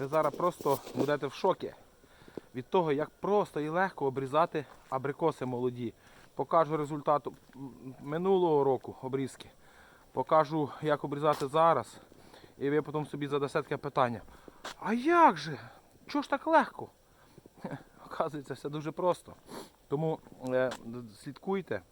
Ви зараз просто будете в шокі від того, як просто і легко обрізати абрикоси молоді. Покажу результат минулого року обрізки. Покажу, як обрізати зараз. І ви потім собі задасте таке питання. А як же? Чого ж так легко? Оказується, все дуже просто. Тому е, слідкуйте.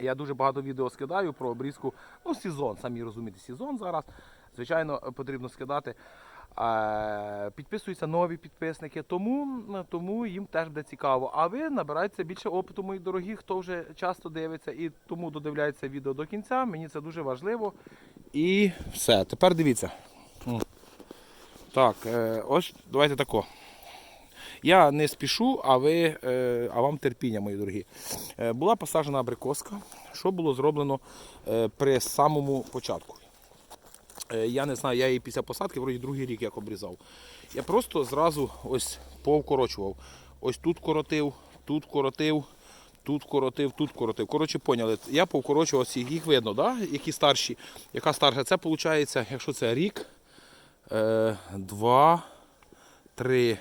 Я дуже багато відео скидаю про обрізку. Ну, сезон, самі розумієте, сезон зараз. Звичайно, потрібно скидати. Підписуються нові підписники, тому, тому їм теж буде цікаво. А ви набираєте більше опиту, мої дорогі, хто вже часто дивиться і тому додивляється відео до кінця. Мені це дуже важливо. І все. Тепер дивіться. Так, е, ось давайте тако. Я не спішу, а ви, е, а вам терпіння, мої дорогі. Е, Була посаджена абрикоска. Що було зроблено при самому початку? Е, Я не знаю, я її після посадки, вроді другий рік як обрізав. Я просто зразу ось повкорочував. Ось тут коротив, тут коротив, тут коротив, тут коротив. Коротше, поняли. Я повкорочував всіх, їх видно, да? які старші. Яка старша? Це виходить, якщо це рік, е, два, три.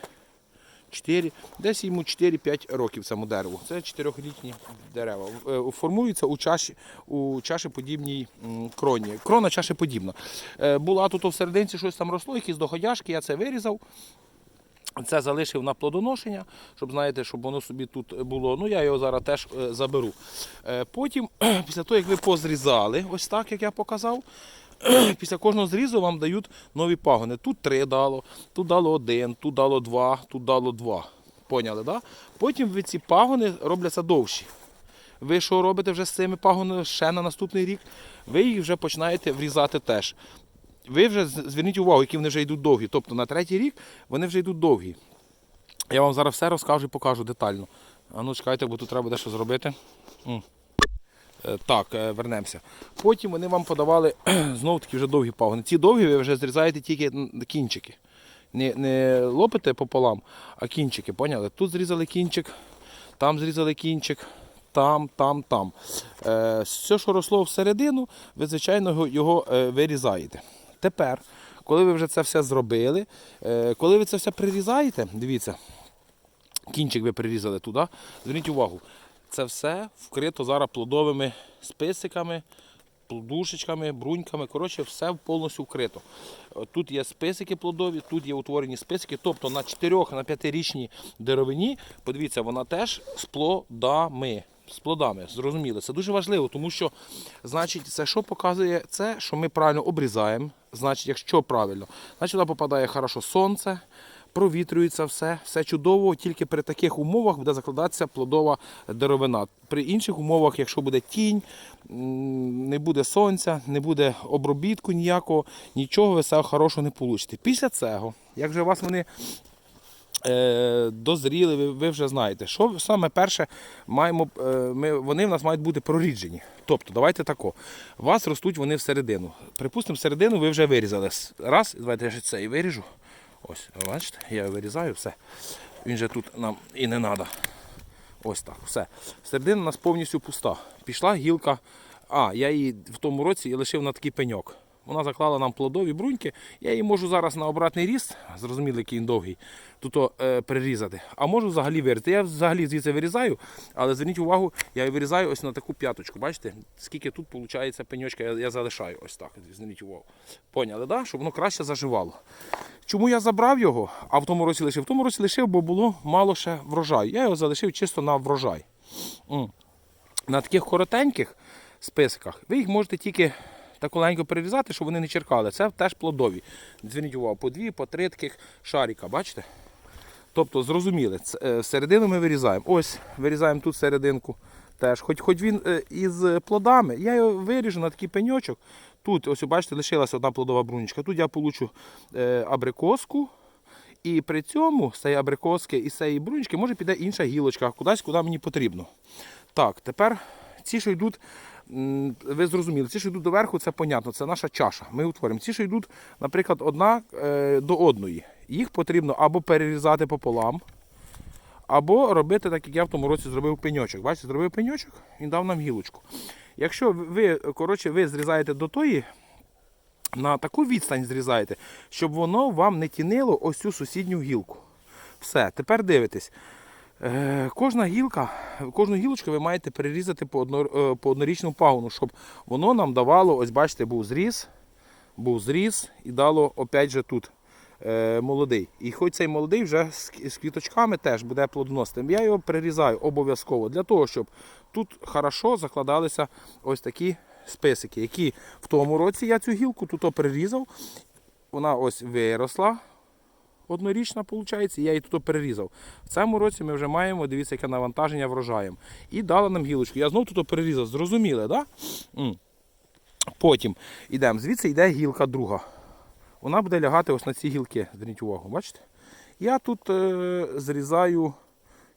4, десь йому 4-5 років цьому дереву. Це 4-літні дерева. Е, Формуються у чаші, у чашеподібній кроні. Крона чашеподібна. Е, Була тут в серединці щось там росло, якісь доходяшки, я це вирізав. Це залишив на плодоношення, щоб знаєте, щоб воно собі тут було. Ну я його зараз теж е, заберу. Потім, після того, як ви позрізали, ось так як я показав, після кожного зрізу вам дають нові пагони. Тут три дало, тут дало один, тут дало два, тут дало два. Поняли, да? Потім ви ці пагони робляться довші. Ви що робите вже з цими пагонами ще на наступний рік? Ви їх вже починаєте врізати теж. Ви вже зверніть увагу, які вони вже йдуть довгі. Тобто на третій рік вони вже йдуть довгі. Я вам зараз все розкажу і покажу детально. А ну чекайте, бо тут треба дещо зробити. Е, Так, е, вернемося. Потім вони вам подавали знову такі вже довгі пагони. Ці довгі ви вже зрізаєте тільки кінчики. Не, не лопите пополам, а кінчики, поняли? Тут зрізали кінчик, там зрізали кінчик, там, там, там. Е, все, що росло всередину, ви, звичайно, його, його е, вирізаєте. Тепер, коли ви вже це все зробили, е, коли ви це все прирізаєте, дивіться, кінчик ви прирізали туди, зверніть увагу, це все вкрито зараз плодовими списиками, плодушечками, бруньками. Коротше, все повністю вкрито. Тут є списики плодові, тут є утворені списики. Тобто на 4 на 5-річній деревині, подивіться, вона теж з плодами. З плодами, зрозуміли. Це дуже важливо, тому що, значить, це що показує це, що ми правильно обрізаємо. Значить, якщо правильно, значить туди попадає хорошо сонце, провітрюється все, все чудово, тільки при таких умовах буде закладатися плодова деревина. При інших умовах, якщо буде тінь, не буде сонця, не буде обробітку ніякого, нічого ви все хорошого не получите. Після цього, як же у вас вони е, дозріли, ви, ви вже знаєте, що саме перше маємо, е, ми, вони в нас мають бути проріджені. Тобто, давайте тако. У вас ростуть вони всередину. Припустимо, всередину ви вже вирізали. Раз, давайте я ще це і виріжу. Ось, бачите, я вирізаю, все. Він же тут нам і не треба. Ось так, все. Середина у нас повністю пуста. Пішла гілка. А, я її в тому році лишив на такий пеньок. Вона заклала нам плодові бруньки. Я її можу зараз на обратний ріст, зрозуміло, який він довгий, тут е, перерізати. А можу взагалі вирізати. Я взагалі звідси вирізаю, але зверніть увагу, я її вирізаю ось на таку п'яточку. Бачите, скільки тут виходить пеньочка, я, я залишаю ось так. Зверніть увагу. Поняли, да? щоб воно краще заживало. Чому я забрав його, а в тому році лишив? В тому році лишив, бо було мало ще врожаю. Я його залишив чисто на врожай. На таких коротеньких списках ви їх можете тільки таколенько перерізати, щоб вони не черкали. Це теж плодові. Зверніть увагу, по дві, по три таких шарика, бачите? Тобто, зрозуміли, е, середину ми вирізаємо. Ось, вирізаємо тут серединку. Теж, хоч, хоч він е, із плодами, я його виріжу на такий пеньочок. Тут, ось бачите, лишилася одна плодова брунечка. Тут я получу е, абрикоску. І при цьому з цієї абрикоски і з цієї брунечки може піде інша гілочка, кудись, куди мені потрібно. Так, тепер ці, що йдуть, ви зрозуміли, ці, що йдуть доверху, це понятно, це наша чаша. Ми утворимо. Ці, що йдуть, наприклад, одна е, до одної. Їх потрібно або перерізати пополам, або робити так, як я в тому році зробив пеньочок. Бачите, зробив пеньочок, він дав нам гілочку. Якщо ви, коротше, ви зрізаєте до тої на таку відстань зрізаєте, щоб воно вам не тінило ось цю сусідню гілку. Все, тепер дивитесь. Е, кожна гілка, кожну гілочку ви маєте перерізати по, одно, е, по однорічному пагону, щоб воно нам давало, ось бачите, був зріз, був зріз і дало опять же тут е, молодий. І хоч цей молодий вже з, квіточками теж буде плодоноситим. Я його перерізаю обов'язково для того, щоб тут хорошо закладалися ось такі списики, які в тому році я цю гілку тут перерізав. Вона ось виросла однорічна, виходить, я її тут перерізав. В цьому році ми вже маємо, дивіться, яке навантаження врожаєм. І дала нам гілочку. Я знову тут перерізав, зрозуміли? Да? Потім йдемо. Звідси йде гілка друга. Вона буде лягати ось на ці гілки. Зверніть увагу, бачите? Я тут е, зрізаю,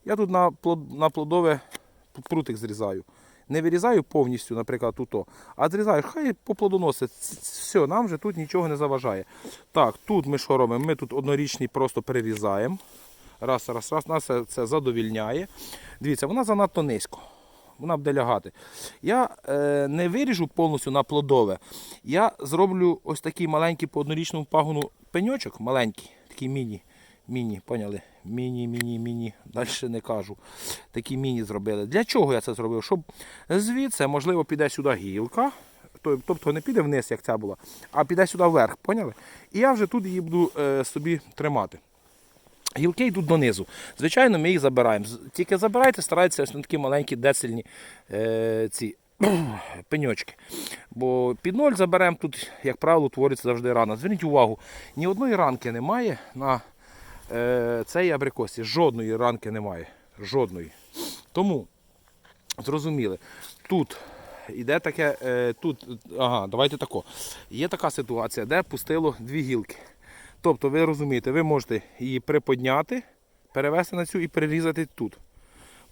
я тут на, плод, на плодове прутик зрізаю. Не вирізаю повністю, наприклад, тут, а зрізаю, хай поплодоносить. Все, нам вже тут нічого не заважає. Так, тут ми що робимо? Ми тут однорічний просто перерізаємо. Раз, раз, раз, нас це, це задовільняє. Дивіться, вона занадто низько. Вона буде лягати. Я е, не виріжу повністю на плодове. Я зроблю ось такий маленький по однорічному пагону пеньочок, маленький, такий міні. Міні, поняли? Міні, міні, міні. Далі не кажу. Такі міні зробили. Для чого я це зробив? Щоб звідси, можливо, піде сюди гілка. Тобто не піде вниз, як ця була, а піде сюди вверх, поняли? І я вже тут її буду е, собі тримати. Гілки йдуть донизу. Звичайно, ми їх забираємо. Тільки забирайте, старайтеся на такі маленькі децельні е, ці пеньочки. Бо під ноль заберемо тут, як правило, твориться завжди рана. Зверніть увагу, ні одної ранки немає на е, цій абрикосі. Жодної ранки немає. Жодної. Тому, зрозуміли, тут іде таке, е, тут, ага, давайте тако. Є така ситуація, де пустило дві гілки. Тобто, ви розумієте, ви можете її приподняти, перевести на цю і перерізати тут.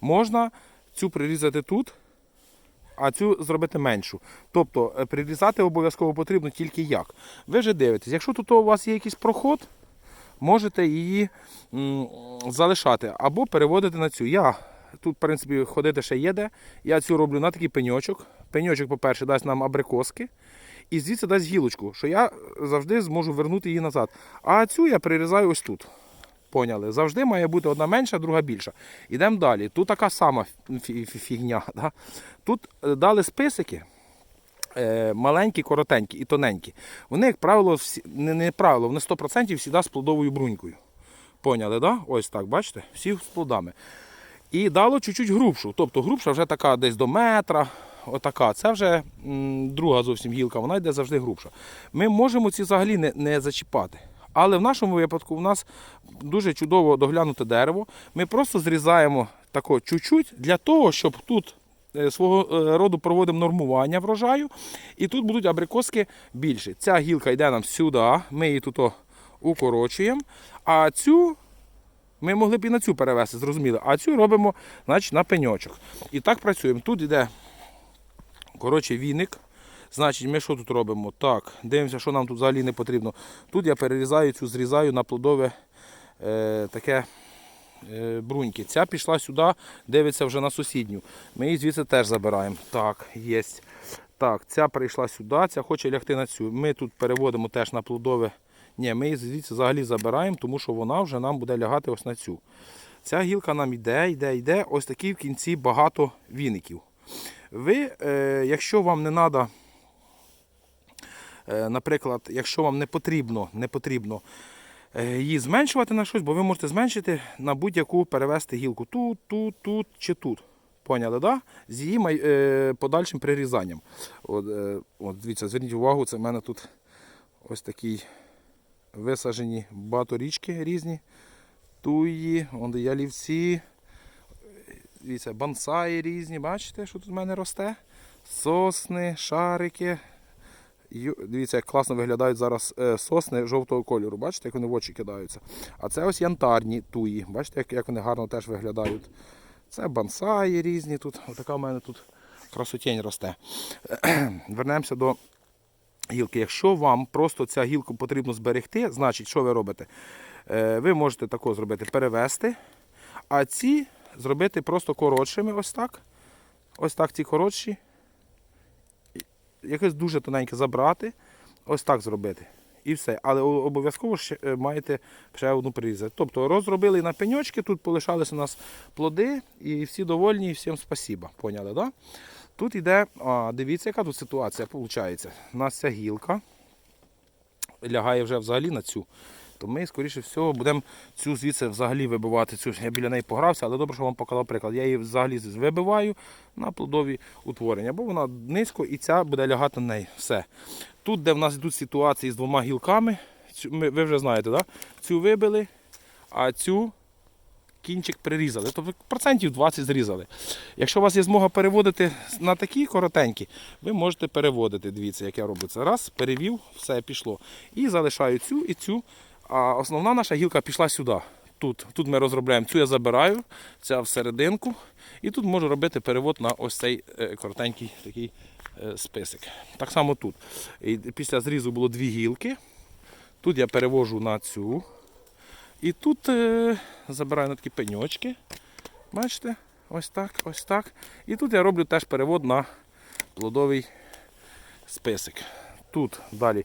Можна цю прирізати тут, а цю зробити меншу. Тобто е, прирізати обов'язково потрібно тільки як. Ви вже дивитесь, якщо тут у вас є якийсь проход, можете її залишати або переводити на цю. Я тут, в принципі, ходити ще є де. Я цю роблю на такий пеньочок. Пеньочок, по-перше, дасть нам абрикоски. І звідси дасть гілочку, що я завжди зможу вернути її назад. А цю я прирізаю ось тут. Поняли? Завжди має бути одна менша, друга більша. Ідемо далі. Тут така сама фі- фі- фігня. Да? Тут е, дали списики. Е, Маленькі, коротенькі і тоненькі. Вони, як правило, всі, не, не правило, вони 100% всі з плодовою брунькою. Поняли, да? Ось так, бачите? Всі з плодами. І дало чуть-чуть грубшу. Тобто грубша вже така десь до метра. Отака. Це вже м, друга зовсім гілка, вона йде завжди грубша. Ми можемо ці взагалі не, не зачіпати. Але в нашому випадку у нас дуже чудово доглянуте дерево. Ми просто зрізаємо тако чуть-чуть для того, щоб тут свого е, роду проводимо нормування врожаю. І тут будуть абрикоски більші. Ця гілка йде нам сюди, ми її тут укорочуємо. А цю ми могли б і на цю перевести, зрозуміло. А цю робимо значить, на пеньочок. І так працюємо. Тут йде коротше, віник. Значить, ми що тут робимо? Так, дивимося, що нам тут взагалі не потрібно. Тут я перерізаю цю, зрізаю на плодове е, таке е, бруньки. Ця пішла сюди, дивиться вже на сусідню. Ми її звідси теж забираємо. Так, є. Так, ця прийшла сюди, ця хоче лягти на цю. Ми тут переводимо теж на плодове. Ні, ми її звідси взагалі забираємо, тому що вона вже нам буде лягати ось на цю. Ця гілка нам йде, йде, йде. Ось такі в кінці багато віників. Ви, е, якщо вам не треба, е, наприклад, якщо вам не потрібно, не потрібно е, її зменшувати на щось, бо ви можете зменшити на будь-яку перевести гілку тут, тут, тут чи тут. Поняли, да? З її е, подальшим прирізанням. От, е, от, дивіться, зверніть увагу, це в мене тут ось такий висаджені багаторічки різні. Туї, вон ялівці. Дивіться, бонсаї різні, бачите, що тут в мене росте? Сосни, шарики. Дивіться, як класно виглядають зараз е, сосни жовтого кольору. Бачите, як вони в очі кидаються. А це ось янтарні туї. Бачите, як, як вони гарно теж виглядають. Це бонсаї різні тут. Отака в мене тут красотень росте. Вернемося до гілки. Якщо вам просто ця гілку потрібно зберегти, значить, що ви робите? Е, Ви можете тако зробити, перевести, а ці зробити просто коротшими, ось так. Ось так ці коротші. Якось дуже тоненьке забрати. ось так зробити. І все. Але обов'язково ще е, маєте ще одну прирізати. Тобто розробили на пеньочки, тут полишалися у нас плоди, і всі довольні, і всім спасіба. Поняли, да? Тут йде, а, дивіться, яка тут ситуація виходить. У нас ця гілка лягає вже взагалі на цю. То ми, скоріше всього, будемо цю звідси взагалі вибивати. Цю, я біля неї погрався, але добре, що вам показав приклад. Я її взагалі вибиваю на плодові утворення, бо вона низько і ця буде лягати на неї. Все. Тут, де в нас йдуть ситуації з двома гілками, цю- ми, ви вже знаєте, да? цю вибили, а цю кінчик прирізали. Тобто процентів 20 зрізали. Якщо у вас є змога переводити на такі коротенькі, ви можете переводити. Дивіться, як я роблю це. Раз, перевів, все пішло. І залишаю цю і цю. А основна наша гілка пішла сюди. Тут, тут ми розробляємо цю я забираю, ця всерединку. І тут можу робити перевод на ось цей е, коротенький такий е, список. Так само тут. І після зрізу було дві гілки. Тут я перевожу на цю. І тут е, забираю на такі пеньочки. Бачите? Ось так, ось так. І тут я роблю теж перевод на плодовий список. Тут далі.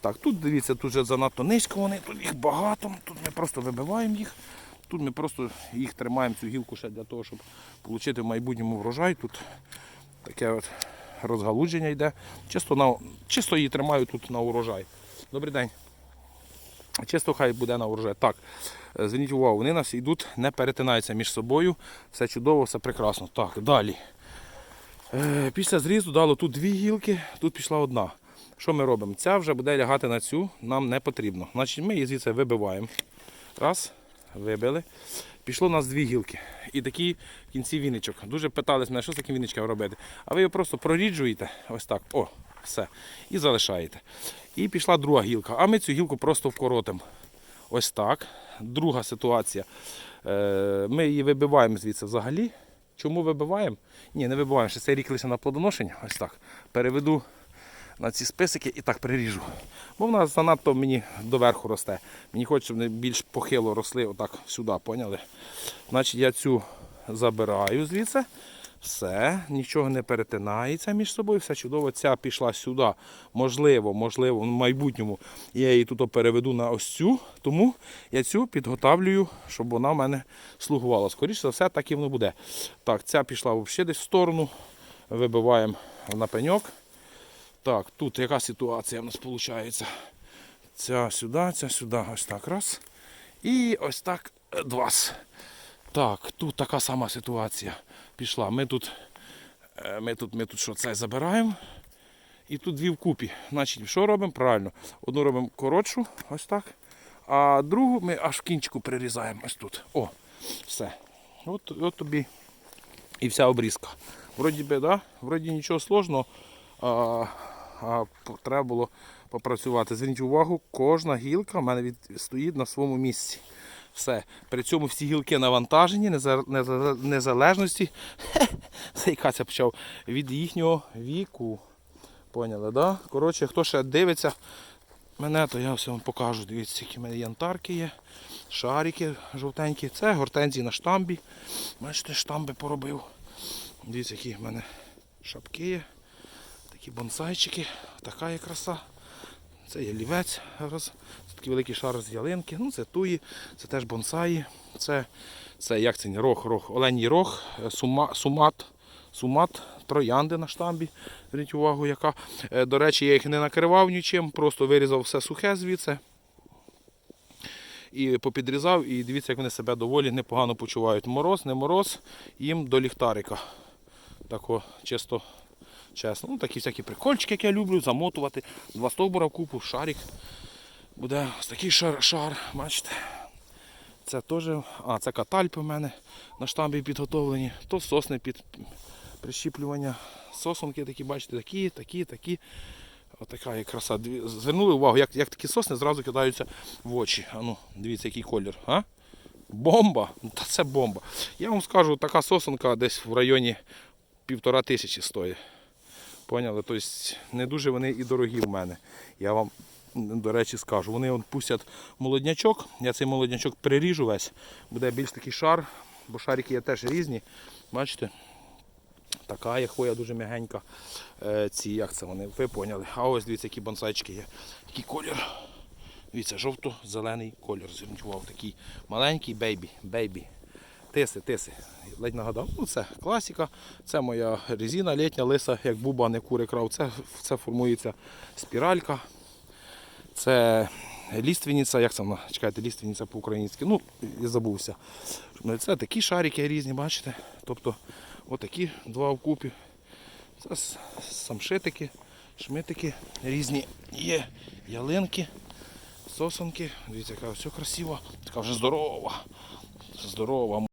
Так, тут дивіться, тут вже занадто низько вони, тут їх багато, тут ми просто вибиваємо їх. Тут ми просто їх тримаємо цю гілку ще для того, щоб отримати в майбутньому врожай. Тут таке от розгалудження йде. Чисто, на, чисто її тримаю тут на урожай. Добрий день. Чисто хай буде на урожай. Так, е, зверніть увагу, вони нас йдуть, не перетинаються між собою. Все чудово, все прекрасно. Так, далі. Е, Після зрізу дало тут дві гілки, тут пішла одна. Що ми робимо? Ця вже буде лягати на цю, нам не потрібно. Значить, ми її звідси вибиваємо. Раз, вибили. Пішло у нас дві гілки. І такі кінці віничок. Дуже питались мене, що з таким віничком робити. А ви його просто проріджуєте, ось так. О, все. І залишаєте. І пішла друга гілка. А ми цю гілку просто вкоротимо. Ось так. Друга ситуація. Е, Ми її вибиваємо звідси взагалі. Чому вибиваємо? Ні, не вибиваємо. Ще цей рік лише на плодоношення. Ось так. Переведу на ці списики і так приріжу. Бо вона занадто мені доверху росте. Мені хочеться, щоб вони більш похило росли отак сюди, поняли? Значить, я цю забираю звідси. Все, нічого не перетинається між собою, все чудово. Ця пішла сюди. Можливо, можливо, в майбутньому я її тут переведу на ось цю, тому я цю підготавлюю, щоб вона в мене слугувала. Скоріше за все, так і воно буде. Так, ця пішла взагалі десь в сторону. Вибиваємо на пеньок. Так, тут яка ситуація в нас виходить? Ця сюди, ця сюди, ось так раз. І ось так два. Так, тут така сама ситуація пішла. Ми тут, е, ми тут, ми тут що це забираємо. І тут дві вкупі. Значить, що робимо? Правильно. Одну робимо коротшу, ось так. А другу ми аж в кінчику прирізаємо ось тут. О, все. От, от тобі і вся обрізка. Вроді би, да? Вроді нічого сложного, а, треба було попрацювати. Зверніть увагу, кожна гілка в мене від, стоїть на своєму місці. Все. При цьому всі гілки навантажені, неза- неза- незалежності. Заїкатися почав від їхнього віку. Поняли, да? Коротше, хто ще дивиться мене, то я все вам покажу. Дивіться, які в мене янтарки є, шарики жовтенькі. Це гортензії на штамбі. Бачите, штамби поробив. Дивіться, які в мене шапки є. Такі бонсайчики. Така є краса. Це є лівець. роз- Це такий великий шар з ялинки. Ну, це туї, це теж бонсаї. Це, це як це? Рог, рог, оленій рог, е, сума, сумат. Сумат, троянди на штамбі. Зверніть увагу, яка. Е, До речі, я їх не накривав нічим, просто вирізав все сухе звідси. І попідрізав, і дивіться, як вони себе доволі непогано почувають. Мороз, не мороз, їм до ліхтарика. Тако чисто чесно. Ну, такі всякі прикольчики, як я люблю, замотувати. Два стовбура в купу, шарик. Буде ось такий шар, шар, бачите. Це теж, а, це катальпи в мене на штамбі підготовлені. То сосни під прищіплювання. Сосонки такі, бачите, такі, такі, такі. Отака є краса. Звернули увагу, як, як такі сосни зразу кидаються в очі. А ну, дивіться, який колір. А? Бомба! Та це бомба. Я вам скажу, така сосонка десь в районі півтора тисячі стоїть. Поняли? Тобто не дуже вони і дорогі в мене. Я вам, до речі, скажу. Вони от пустять молоднячок, я цей молоднячок приріжу весь, буде більш такий шар, бо шарики є теж різні. Бачите? така є хвоя дуже м'ягенька. Е, ці, як це вони, ви поняли. А ось дивіться, які бонсайчики є. Який колір. Дивіться, жовто-зелений колір. Зверніть увагу, такий маленький бейбі. бейбі. Тиси, тиси. Ледь нагадав. Ну, це класика. Це моя резина літня, лиса, як буба, не кури крав. Це, це формується спіралька. Це ліственниця, як це вона? Чекайте, ліственниця по-українськи. Ну, я забувся. Це такі шарики різні, бачите? Тобто, отакі два вкупі. Це самшитики, шмитики різні. Є ялинки, сосонки. Дивіться, яка все красива. Така вже здорова. Здорова.